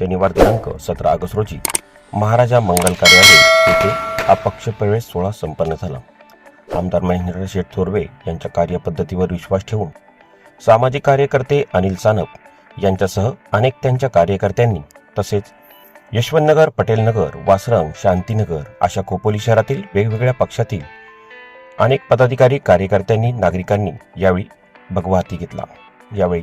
शनिवार दिनांक सतरा ऑगस्ट रोजी महाराजा मंगल कार्यालय येथे अपक्ष प्रवेश सोहळा संपन्न झाला. आमदार महेंद्र शेठ थोरवे यांच्या कार्यपद्धतीवर विश्वास ठेवून सामाजिक कार्यकर्ते अनिल सानप यांच्यासह अनेक त्यांच्या कार्यकर्त्यांनी तसेच यशवंतनगर पटेलनगर वासरंग शांतीनगर अशा खोपोली शहरातील वेगवेगळ्या पक्षातील अनेक पदाधिकारी कार्यकर्त्यांनी नागरिकांनी यावेळी भगवा हाती घेतला. यावेळी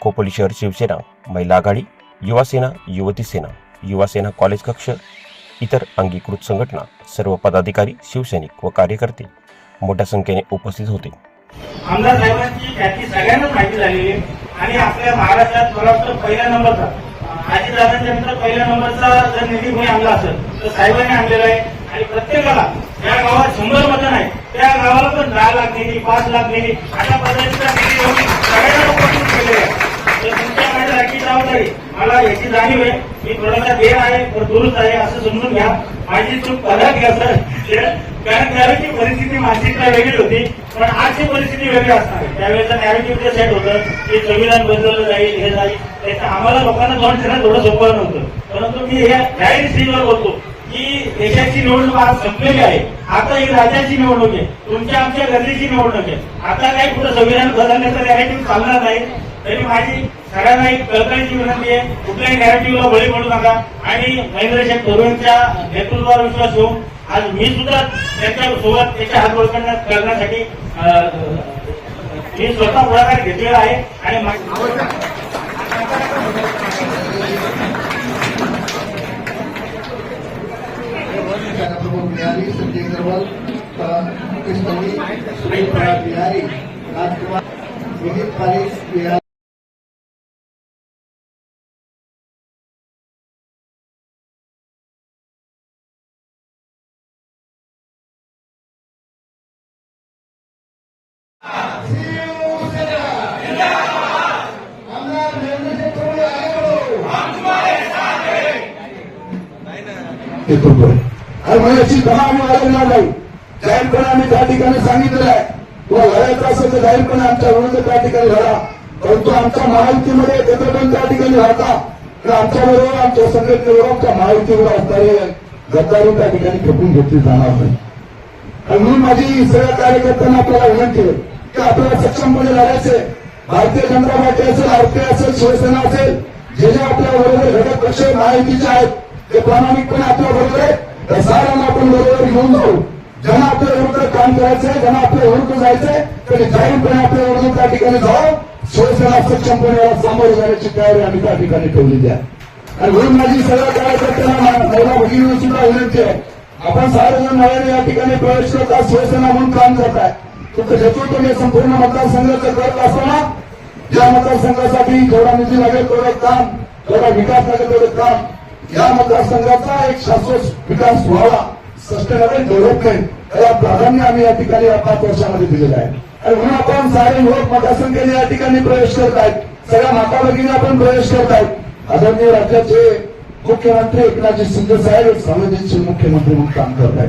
खोपोली शहर शिवसेना महिला आघाडी युवा सेना युवती सेना युवा सेना कॉलेज कक्ष इतर अंगीकृत संघटना सर्व पदाधिकारी शिवसैनिक व कार्यकर्ते मोठ्या संख्येने उपस्थित होते. आमदार साहेबांची ख्याती सगळ्यांनाच माहिती झालेली आणि आपल्या महाराष्ट्रात मला वाटतं पहिल्या नंबरचा आजी दादांच्या नंतर पहिल्या नंबरचा जर निधी कोणी आणला असेल तर साहेबांनी आणलेला आहे. आणि प्रत्येकाला ज्या गावात शंभर मतं नाही त्या गावाला पण दहा लाख निधी पाच लाख निधी अशा पद्धतीचा निधी देऊन सगळ्यांना नाही. मला याची जाणीव आहे. मी थोडासा देर आहे तर दुरुस्त आहे असं समजून घ्या. माझी चूक पदा घ्या कारण त्यावेळेची परिस्थिती माझी मानसिकता वेगळी होती पण आजची परिस्थिती वेगळी असणार त्यावेळेचं नॅरेटिव्ह जे सेट होतं की संविधान बदललं जाईल हे जाईल त्याचं आम्हाला लोकांना जाऊन ठेवणं थोडं सोपं नव्हतं. परंतु मी ह्या जाहीर स्टेजवर बोलतो की देशाची निवडणूक आज संपलेली आहे. आता ही राज्याची निवडणूक आहे. तुमच्या आमच्या गरजेची निवडणूक आहे. आता काय कुठं संविधान बदलण्याचं नॅरेटिव्ह चालणार नाही. तरी माझी सगळ्यांना एक कल्पनेची विनंती आहे कुठल्याही नॅरेटिव्हला बळी पडू नका. आणि महेंद्र शेठ नेतृत्वावर विश्वास ठेवून आज मी सुद्धा त्यांच्यासोबत त्याच्या हात बळकण्यात करण्यासाठी मी स्वतः पुढाकार घेतलेला आहे. आणि बिहारी संजय अग्रवाल मुकेश धोनी सुनील कुमार बिहारी राजकुमार विदित पारिस बिहार येतो दहा आम्ही नाही जाहीरपणे आम्ही त्या ठिकाणी सांगितलेलं आहे तुला असेल तर जाहीरपणे आमच्या विरुद्ध त्या ठिकाणी लढा परंतु आमच्या महायुतीमध्ये एकत्र पण त्या ठिकाणी राहता तर आमच्या बरोबर आमच्या संघटनेबरोबर आमच्या महायुतीवर असणारे गद्दारी त्या ठिकाणी फेकून घेतली जाणार नाही आणि मी माझी सगळ्या कार्यकर्त्यांना आपल्याला विनंती आहे ते आपल्याला सक्षमपणे लढायचे भारतीय जनता पार्टी असेल आरपी असेल शिवसेना असेल जे जे आपल्या बरोबर घटक पक्ष महायुतीचे आहेत ते प्रामाणिकपणे आपल्या बरोबर आहे त्या साऱ्यांना आपण बरोबर घेऊन जाऊ. ज्यांना आपल्या विरुद्ध काम करायचंय ज्यांना आपल्या विरुद्ध जायचंय त्यांनी जाहीरपणे आपल्या विरुद्ध त्या ठिकाणी जाऊ शिवसेना सक्षमपणे सामोरे जाण्याची तयारी आम्ही त्या ठिकाणी ठेवलेली आहे. आणि म्हणून माझी सगळ्या कार्यकर्त्यांना महिला भगिनी सुद्धा विनंती आहे. आपण सार्वजनिक नव्याने या ठिकाणी प्रवेश करता शिवसेना म्हणून काम करताय आहे तुमचं नेतृत्व मी संपूर्ण मतदारसंघाचं करत असताना या मतदारसंघासाठी जेवढा निधी लागेल तेवढं काम जेवढा विकास लागेल तेवढं काम. या मतदारसंघाचा एक शाश्वत विकास व्हावा. सस्टेनेबल डेव्हलपमेंट याला प्राधान्य आम्ही या ठिकाणी या पाच वर्षामध्ये दिलेलं आहे. आणि म्हणून आपण सारे युवक मतदारसंख्येने या ठिकाणी प्रवेश करत आहेत. सगळ्या माता भगिनी आपण प्रवेश करत आहेत. आदरणीय राज्याचे मुख्यमंत्री एकनाथजी शिंदे साहेब सामाजिक मुख्यमंत्री म्हणून काम करत आहेत.